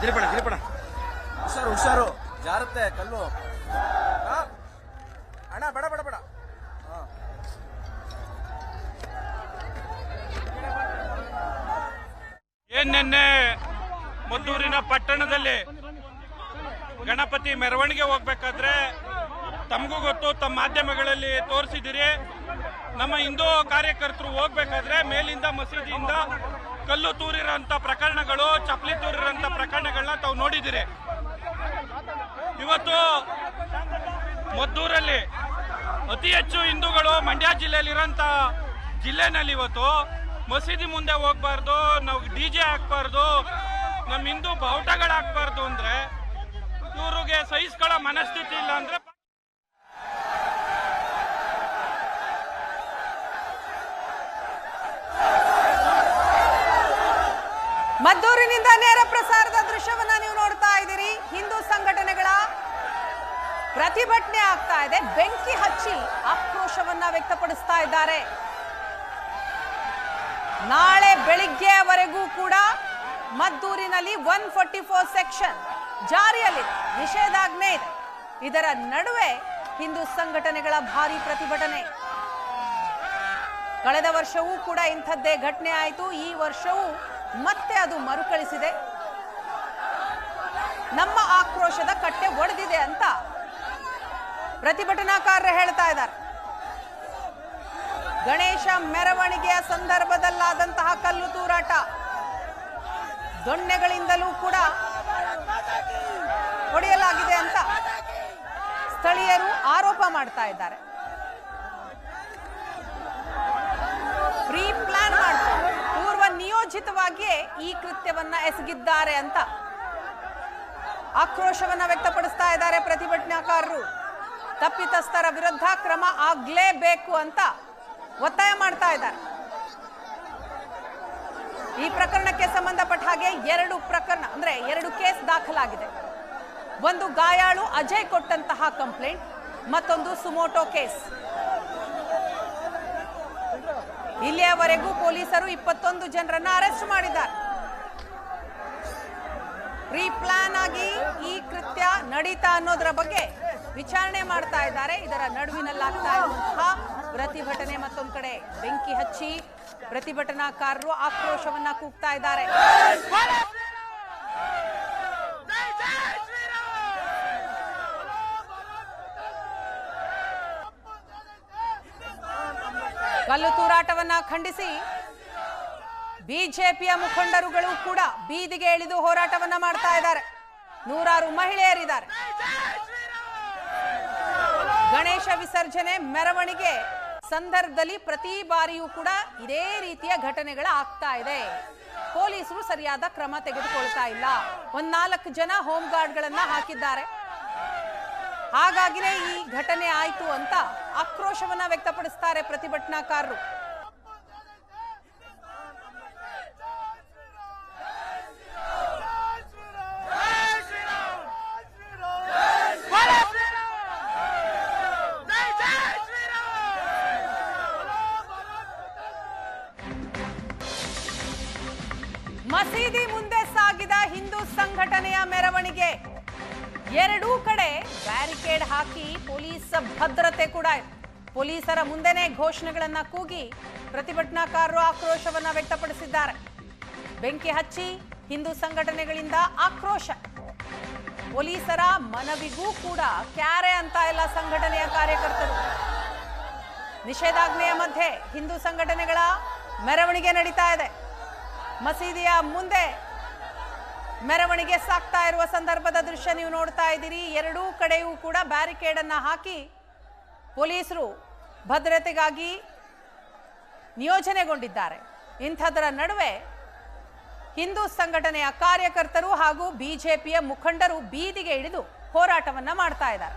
ತಿರುಪಣ ತಿರುಪಣ. ಹುಷಾರು ಹುಷಾರು. ಜಾರುತ್ತೆ ಕಲ್ಲು? ಅಣ್ಣ ಬಡ ಬಡ ಬಡ. ಏನ್ ನಿನ್ನೆ ಮದ್ದೂರಿನ ಪಟ್ಟಣದಲ್ಲಿ ಗಣಪತಿ ಮೆರವಣಿಗೆ ಹೋಗ್ಬೇಕಾದ್ರೆ ತಮಗೂ ಗೊತ್ತು ತಮ್ಮ ಮಾಧ್ಯಮಗಳಲ್ಲಿ ತೋರಿಸಿದಿರಿ ನಮ್ಮ ಹಿಂದೂ ಕಾರ್ಯಕರ್ತರು ಹೋಗ್ಬೇಕಾದ್ರೆ ಮೇಲಿಂದ ಮಸೀದಿಯಿಂದ ಕಲ್ಲು ತೂರಿರೋಂಥ ಪ್ರಕರಣಗಳು, ಚಪ್ಪಲಿ ತೂರಿರೋಂಥ ಪ್ರಕರಣಗಳನ್ನ ತಾವು ನೋಡಿದ್ದೀರಿ. ಇವತ್ತು ಮದ್ದೂರಲ್ಲಿ ಅತಿ ಹೆಚ್ಚು ಹಿಂದೂಗಳು ಮಂಡ್ಯ ಜಿಲ್ಲೆಯಲ್ಲಿರೋಂಥ ಜಿಲ್ಲೆನಲ್ಲಿ ಇವತ್ತು ಮಸೀದಿ ಮುಂದೆ ಹೋಗ್ಬಾರ್ದು, ನಾವು ಡಿ ಜೆ ಹಾಕ್ಬಾರ್ದು ನಮ್ಮ ಹಿಂದೂ ಬಾವುಟಗಳು ಹಾಕ್ಬಾರ್ದು ಅಂದ್ರೆ ಇವ್ರಿಗೆ ಸಹಿಸ್ಕೊಳ್ಳೋ ಮನಸ್ಥಿತಿ ಇಲ್ಲ ಅಂದ್ರೆ ಮದ್ದೂರಿನಿಂದ ನೇರ ಪ್ರಸಾರದ ದೃಶ್ಯವನ್ನ ನೀವು ನೋಡ್ತಾ ಇದ್ದೀರಿ. ಹಿಂದೂ ಸಂಘಟನೆಗಳ ಪ್ರತಿಭಟನೆ ಆಗ್ತಾ ಇದೆ. ಬೆಂಕಿ ಹಚ್ಚಿ ಆಕ್ರೋಶವನ್ನ ವ್ಯಕ್ತಪಡಿಸ್ತಾ ಇದ್ದಾರೆ. ನಾಳೆ ಬೆಳಿಗ್ಗೆವರೆಗೂ ಕೂಡ ಮದ್ದೂರಿನಲ್ಲಿ ಒನ್ ಫೋರ್ಟಿ ಫೋರ್ ಸೆಕ್ಷನ್ ಜಾರಿಯಲ್ಲಿ ನಿಷೇಧಾಜ್ಞೆ ಇದೆ. ಇದರ ನಡುವೆ ಹಿಂದೂ ಸಂಘಟನೆಗಳ ಭಾರಿ ಪ್ರತಿಭಟನೆ. ಕಳೆದ ವರ್ಷವೂ ಕೂಡ ಇಂಥದ್ದೇ ಘಟನೆ ಆಯಿತು. ಈ ವರ್ಷವೂ ಮತ್ತೆ ಅದು ಮರುಕಳಿಸಿದೆ. ನಮ್ಮ ಆಕ್ರೋಶದ ಕಟ್ಟೆ ಒಡೆದಿದೆ ಅಂತ ಪ್ರತಿಭಟನಾಕಾರರು ಹೇಳ್ತಾ ಇದ್ದಾರೆ. ಗಣೇಶ ಮೆರವಣಿಗೆಯ ಸಂದರ್ಭದಲ್ಲಾದಂತಹ ಕಲ್ಲು ತೂರಾಟ ದೊಣ್ಣೆಗಳಿಂದಲೂ ಕೂಡ ಹೊಡೆಯಲಾಗಿದೆ ಅಂತ ಸ್ಥಳೀಯರು ಆರೋಪ ಮಾಡ್ತಾ ಇದ್ದಾರೆ. ಈ ಕೃತ್ಯವನ್ನ ಎಸಗಿದ್ದಾರೆ ಅಂತ ಆಕ್ರೋಶವನ್ನ ವ್ಯಕ್ತಪಡಿಸ್ತಾ ಇದ್ದಾರೆ ಪ್ರತಿಭಟನಾಕಾರರು. ತಪ್ಪಿತಸ್ಥರ ವಿರುದ್ಧ ಕ್ರಮ ಆಗ್ಲೇಬೇಕು ಅಂತ ಒತ್ತಾಯ ಮಾಡ್ತಾ ಇದ್ದಾರೆ. ಈ ಪ್ರಕರಣಕ್ಕೆ ಸಂಬಂಧಪಟ್ಟ ಹಾಗೆ ಎರಡು ಪ್ರಕರಣ, ಅಂದ್ರೆ ಎರಡು ಕೇಸ್ ದಾಖಲಾಗಿದೆ. ಒಂದು ಗಾಯಾಳು ಅಜಯ್ ಕೊಟ್ಟಂತಹ ಕಂಪ್ಲೇಂಟ್, ಮತ್ತೊಂದು ಸುಮೋಟೋ ಕೇಸ್. ಇಲ್ಲಿಯವರೆಗೂ ಪೊಲೀಸರು ಇಪ್ಪತ್ತೊಂದು ಜನರನ್ನ ಅರೆಸ್ಟ್ ಮಾಡಿದ್ದಾರೆ. ಪ್ಲಾನ್ ಆಗಿ ಈ ಕೃತ್ಯ ನಡೀತಾ ಅನ್ನೋದರ ಬಗ್ಗೆ ವಿಚಾರಣೆ ಮಾಡ್ತಾ ಇದ್ದಾರೆ. ಇದರ ನಡುವಿನಲ್ಲಾಗ್ತಾ ಇರುವಂತಹ ಪ್ರತಿಭಟನೆ ಮತ್ತೊಂದು ಕಡೆ ಬೆಂಕಿ ಹಚ್ಚಿ ಪ್ರತಿಭಟನಾಕಾರರು ಆಕ್ರೋಶವನ್ನ ಕೂಗ್ತಾ ಇದ್ದಾರೆ. ಕಲ್ಲು ತೂರಾಟವನ್ನ ಖಂಡಿಸಿ ಬಿಜೆಪಿಯ ಮುಖಂಡರುಗಳು ಕೂಡ ಬೀದಿಗೆ ಇಳಿದು ಹೋರಾಟವನ್ನ ಮಾಡ್ತಾ ಇದ್ದಾರೆ. ನೂರಾರು ಮಹಿಳೆಯರಿದ್ದಾರೆ. ಗಣೇಶ ವಿಸರ್ಜನೆ ಮೆರವಣಿಗೆ ಸಂದರ್ಭದಲ್ಲಿ ಪ್ರತಿ ಬಾರಿಯೂ ಕೂಡ ಇದೇ ರೀತಿಯ ಘಟನೆಗಳ ಆಗ್ತಾ ಇದೆ. ಪೊಲೀಸರು ಸರಿಯಾದ ಕ್ರಮ ತೆಗೆದುಕೊಳ್ತಾ ಇಲ್ಲ. ಒಂದ್ ನಾಲ್ಕು ಜನ ಹೋಮ್ ಗಾರ್ಡ್ಗಳನ್ನ ಹಾಕಿದ್ದಾರೆ. ಹಾಗಾಗಿನೇ ಈ ಘಟನೆ ಆಯಿತು ಅಂತ ಆಕ್ರೋಶವನ್ನ ವ್ಯಕ್ತಪಡಿಸ್ತಾರೆ ಪ್ರತಿಭಟನಾಕಾರರು. ಮಸೀದಿ ಮುಂದೆ ಸಾಗಿದ ಹಿಂದೂ ಸಂಘಟನೆಯ ಮೆರವಣಿಗೆ. ಎರಡೂ ಕಡೆ ಬ್ಯಾರಿಕೇಡ್ ಹಾಕಿ ಪೊಲೀಸ್ ಭದ್ರತೆ ಕೂಡ ಪೊಲೀಸರ ಮುಂದೆನೆ ಘೋಷಣೆಗಳನ್ನ ಕೂಗಿ ಪ್ರತಿಭಟನಾಕಾರರು ಆಕ್ರೋಶವನ್ನ ವ್ಯಕ್ತಪಡಿಸಿದ್ದಾರೆ. ಬೆಂಕಿ ಹಚ್ಚಿ ಹಿಂದೂ ಸಂಘಟನೆಗಳಿಂದ ಆಕ್ರೋಶ. ಪೊಲೀಸರ ಮನವಿಗೂ ಕೂಡ ಕ್ಯಾರೆ ಅಂತ ಎಲ್ಲ ಸಂಘಟನೆಯ ಕಾರ್ಯಕರ್ತರು. ನಿಷೇಧಾಜ್ಞೆಯ ಮಧ್ಯೆ ಹಿಂದೂ ಸಂಘಟನೆಗಳ ಮೆರವಣಿಗೆ ನಡೀತಾ ಇದೆ. ಮಸೀದಿಯ ಮುಂದೆ ಮೆರವಣಿಗೆ ಸಾಕ್ತಾ ಇರುವ ಸಂದರ್ಭದ ದೃಶ್ಯ ನೀವು ನೋಡ್ತಾ ಇದ್ದೀರಿ. ಎರಡೂ ಕಡೆಯೂ ಕೂಡ ಬ್ಯಾರಿಕೇಡ್ ಅನ್ನ ಹಾಕಿ ಪೊಲೀಸರು ಭದ್ರತೆಗಾಗಿ ನಿಯೋಜನೆಗೊಂಡಿದ್ದಾರೆ. ಇಂಥದರ ನಡುವೆ ಹಿಂದೂ ಸಂಘಟನೆಯ ಕಾರ್ಯಕರ್ತರು ಹಾಗೂ ಬಿಜೆಪಿಯ ಮುಖಂಡರು ಬೀದಿಗೆ ಇಳಿದು ಹೋರಾಟವನ್ನ ಮಾಡ್ತಾ ಇದ್ದಾರೆ.